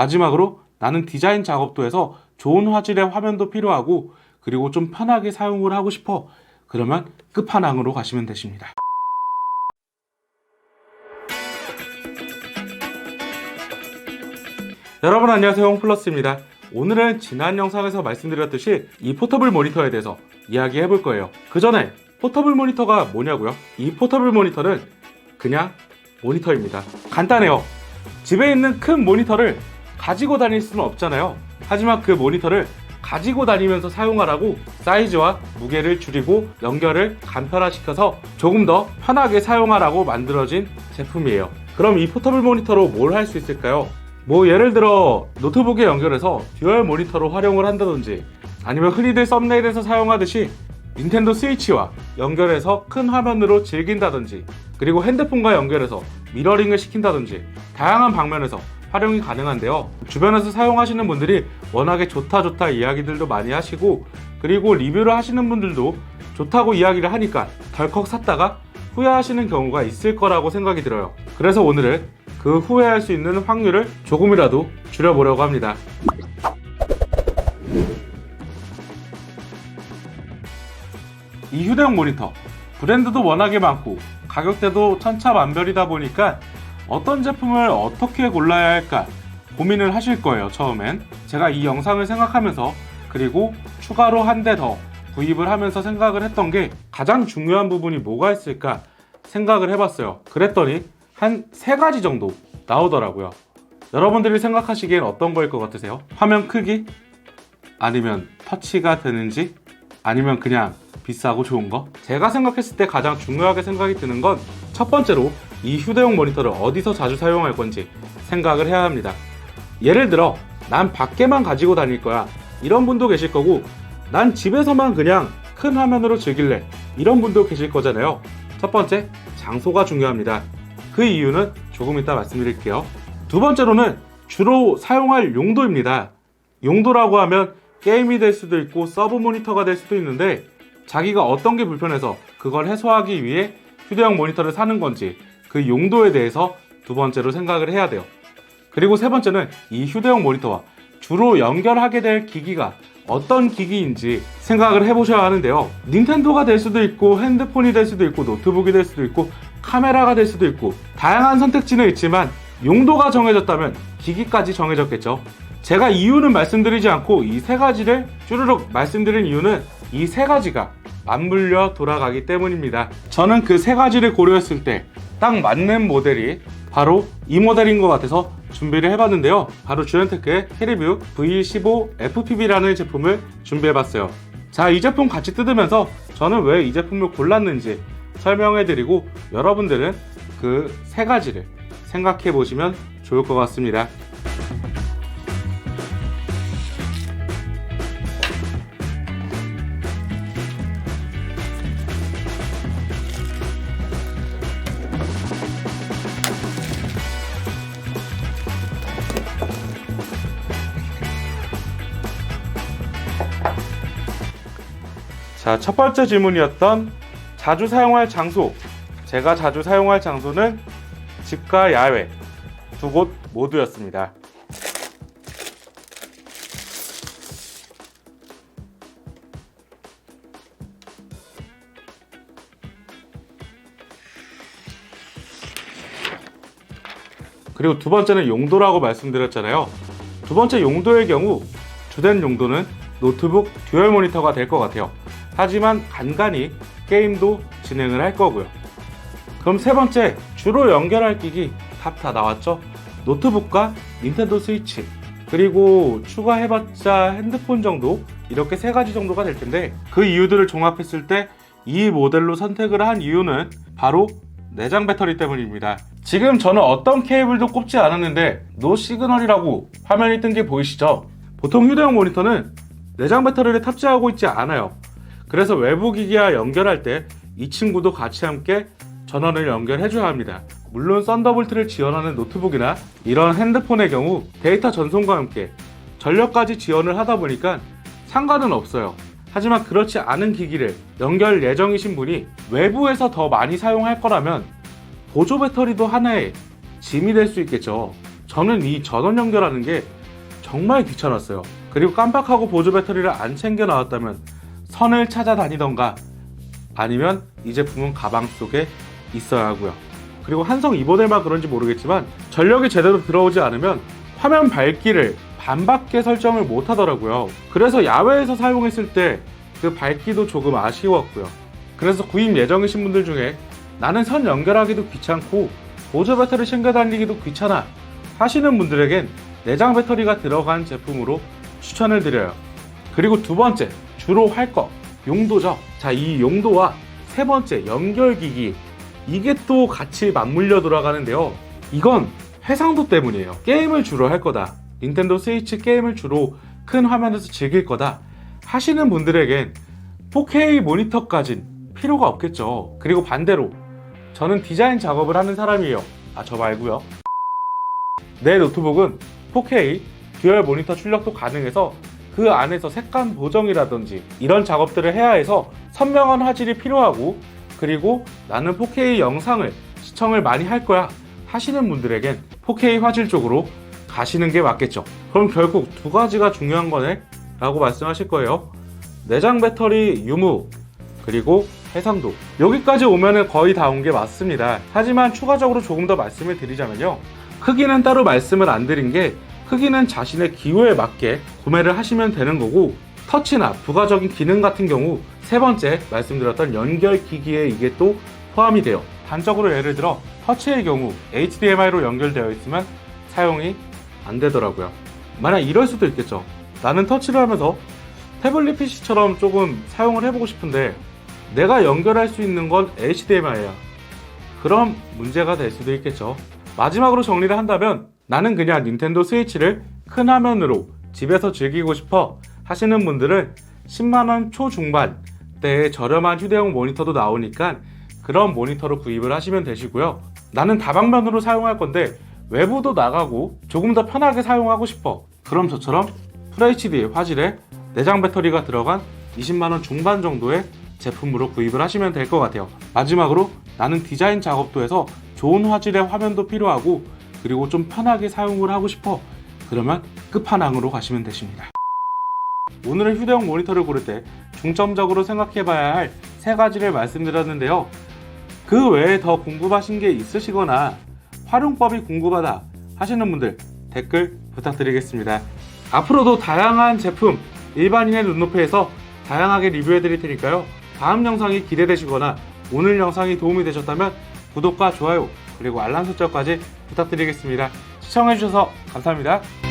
마지막으로 나는 디자인 작업도 해서 좋은 화질의 화면도 필요하고 그리고 좀 편하게 사용을 하고 싶어. 그러면 끝판왕으로 가시면 되십니다. 여러분 안녕하세요 홍플러스입니다. 오늘은 지난 영상에서 말씀드렸듯이 이 포터블 모니터에 대해서 이야기해 볼 거예요. 그 전에 포터블 모니터가 뭐냐고요? 이 포터블 모니터는 그냥 모니터입니다. 간단해요. 집에 있는 큰 모니터를 가지고 다닐 수는 없잖아요. 하지만 그 모니터를 가지고 다니면서 사용하라고 사이즈와 무게를 줄이고 연결을 간편화시켜서 조금 더 편하게 사용하라고 만들어진 제품이에요. 그럼 이 포터블 모니터로 뭘 할 수 있을까요? 뭐 예를 들어 노트북에 연결해서 듀얼 모니터로 활용을 한다든지 아니면 흔히들 썸네일에서 사용하듯이 닌텐도 스위치와 연결해서 큰 화면으로 즐긴다든지 그리고 핸드폰과 연결해서 미러링을 시킨다든지 다양한 방면에서 활용이 가능한데요. 주변에서 사용하시는 분들이 워낙에 좋다 좋다 이야기들도 많이 하시고 그리고 리뷰를 하시는 분들도 좋다고 이야기를 하니까 덜컥 샀다가 후회하시는 경우가 있을 거라고 생각이 들어요. 그래서 오늘은 그 후회할 수 있는 확률을 조금이라도 줄여보려고 합니다. 이 휴대용 모니터 브랜드도 워낙에 많고 가격대도 천차만별이다 보니까 어떤 제품을 어떻게 골라야 할까 고민을 하실 거예요 처음엔 제가 이 영상을 생각하면서 그리고 추가로 한 대 더 구입을 하면서 생각을 했던 게 가장 중요한 부분이 뭐가 있을까 생각을 해봤어요 그랬더니 한 세 가지 정도 나오더라고요 여러분들이 생각하시기엔 어떤 거일 것 같으세요? 화면 크기? 아니면 터치가 되는지? 아니면 그냥 비싸고 좋은 거? 제가 생각했을 때 가장 중요하게 생각이 드는 건 첫 번째로 이 휴대용 모니터를 어디서 자주 사용할 건지 생각을 해야 합니다. 예를 들어, 난 밖에만 가지고 다닐 거야. 이런 분도 계실 거고, 난 집에서만 그냥 큰 화면으로 즐길래. 이런 분도 계실 거잖아요. 첫 번째, 장소가 중요합니다. 그 이유는 조금 이따 말씀드릴게요. 두 번째로는 주로 사용할 용도입니다. 용도라고 하면 게임이 될 수도 있고 서브 모니터가 될 수도 있는데 자기가 어떤 게 불편해서 그걸 해소하기 위해 휴대용 모니터를 사는 건지 그 용도에 대해서 두 번째로 생각을 해야 돼요. 그리고 세 번째는 이 휴대용 모니터와 주로 연결하게 될 기기가 어떤 기기인지 생각을 해보셔야 하는데요. 닌텐도가 될 수도 있고 핸드폰이 될 수도 있고 노트북이 될 수도 있고 카메라가 될 수도 있고 다양한 선택지는 있지만 용도가 정해졌다면 기기까지 정해졌겠죠. 제가 이유는 말씀드리지 않고 이 세 가지를 쭈르륵 말씀드린 이유는 이 세 가지가 맞물려 돌아가기 때문입니다. 저는 그 세 가지를 고려했을 때 딱 맞는 모델이 바로 이 모델인 것 같아서 준비를 해봤는데요. 바로 주연테크의 캐리뷰 V15 FPV라는 제품을 준비해봤어요. 자, 이 제품 같이 뜯으면서 저는 왜 이 제품을 골랐는지 설명해드리고 여러분들은 그 세 가지를 생각해 보시면 좋을 것 같습니다. 자, 첫 번째 질문이었던 자주 사용할 장소. 제가 자주 사용할 장소는 집과 야외 두 곳 모두였습니다. 그리고 두 번째는 용도라고 말씀드렸잖아요. 두 번째 용도의 경우 주된 용도는 노트북 듀얼 모니터가 될 것 같아요. 하지만 간간히 게임도 진행을 할 거고요. 그럼 세 번째, 주로 연결할 기기 답 다 나왔죠? 노트북과 닌텐도 스위치, 그리고 추가해봤자 핸드폰 정도? 이렇게 세 가지 정도가 될 텐데, 그 이유들을 종합했을 때 이 모델로 선택을 한 이유는 바로 내장 배터리 때문입니다. 지금 저는 어떤 케이블도 꼽지 않았는데, 노 시그널이라고 화면이 뜬 게 보이시죠? 보통 휴대용 모니터는 내장 배터리를 탑재하고 있지 않아요. 그래서 외부 기기와 연결할 때 이 친구도 같이 함께 전원을 연결해줘야 합니다. 물론 썬더볼트를 지원하는 노트북이나 이런 핸드폰의 경우 데이터 전송과 함께 전력까지 지원을 하다 보니까 상관은 없어요. 하지만 그렇지 않은 기기를 연결 예정이신 분이 외부에서 더 많이 사용할 거라면 보조 배터리도 하나의 짐이 될 수 있겠죠. 저는 이 전원 연결하는 게 정말 귀찮았어요. 그리고 깜빡하고 보조 배터리를 안 챙겨 나왔다면 선을 찾아다니던가 아니면 이 제품은 가방 속에 있어야 하고요. 그리고 한성 이 모델만 그런지 모르겠지만 전력이 제대로 들어오지 않으면 화면 밝기를 반밖에 설정을 못 하더라고요. 그래서 야외에서 사용했을 때 그 밝기도 조금 아쉬웠고요. 그래서 구입 예정이신 분들 중에 나는 선 연결하기도 귀찮고 보조 배터리 챙겨 다니기도 귀찮아 하시는 분들에겐 내장 배터리가 들어간 제품으로 추천을 드려요. 그리고 두 번째, 주로 할 거, 용도죠. 자, 이 용도와 세 번째, 연결기기. 이게 또 같이 맞물려 돌아가는데요. 이건 해상도 때문이에요. 게임을 주로 할 거다. 닌텐도 스위치 게임을 주로 큰 화면에서 즐길 거다. 하시는 분들에겐 4K 모니터까진 필요가 없겠죠. 그리고 반대로 저는 디자인 작업을 하는 사람이에요. 아, 저 말고요. 내 노트북은 4K 듀얼 모니터 출력도 가능해서 그 안에서 색감 보정이라든지 이런 작업들을 해야 해서 선명한 화질이 필요하고 그리고 나는 4K 영상을 시청을 많이 할 거야 하시는 분들에겐 4K 화질 쪽으로 가시는 게 맞겠죠. 그럼 결국 두 가지가 중요한 거네 라고 말씀하실 거예요. 내장 배터리 유무 그리고 해상도 여기까지 오면은 거의 다 온 게 맞습니다. 하지만 추가적으로 조금 더 말씀을 드리자면요. 크기는 따로 말씀을 안 드린 게 크기는 자신의 기호에 맞게 구매를 하시면 되는 거고 터치나 부가적인 기능 같은 경우 세 번째 말씀드렸던 연결 기기에 이게 또 포함이 돼요. 단적으로 예를 들어 터치의 경우 HDMI로 연결되어 있으면 사용이 안 되더라고요. 만약 이럴 수도 있겠죠. 나는 터치를 하면서 태블릿 PC처럼 조금 사용을 해보고 싶은데 내가 연결할 수 있는 건 HDMI야. 그럼 문제가 될 수도 있겠죠. 마지막으로 정리를 한다면 나는 그냥 닌텐도 스위치를 큰 화면으로 집에서 즐기고 싶어 하시는 분들은 10만원 초중반대의 저렴한 휴대용 모니터도 나오니까 그런 모니터로 구입을 하시면 되시고요. 나는 다방면으로 사용할 건데 외부도 나가고 조금 더 편하게 사용하고 싶어. 그럼 저처럼 FHD 화질에 내장 배터리가 들어간 20만원 중반 정도의 제품으로 구입을 하시면 될 것 같아요. 마지막으로 나는 디자인 작업도 해서 좋은 화질의 화면도 필요하고 그리고 좀 편하게 사용을 하고 싶어. 그러면 끝판왕으로 가시면 되십니다. 오늘의 휴대용 모니터를 고를 때 중점적으로 생각해 봐야 할 세 가지를 말씀드렸는데요. 그 외에 더 궁금하신 게 있으시거나 활용법이 궁금하다 하시는 분들 댓글 부탁드리겠습니다. 앞으로도 다양한 제품 일반인의 눈높이에서 다양하게 리뷰해 드릴 테니까요. 다음 영상이 기대되시거나 오늘 영상이 도움이 되셨다면 구독과 좋아요 그리고 알람 설정까지 부탁드리겠습니다. 시청해 주셔서 감사합니다.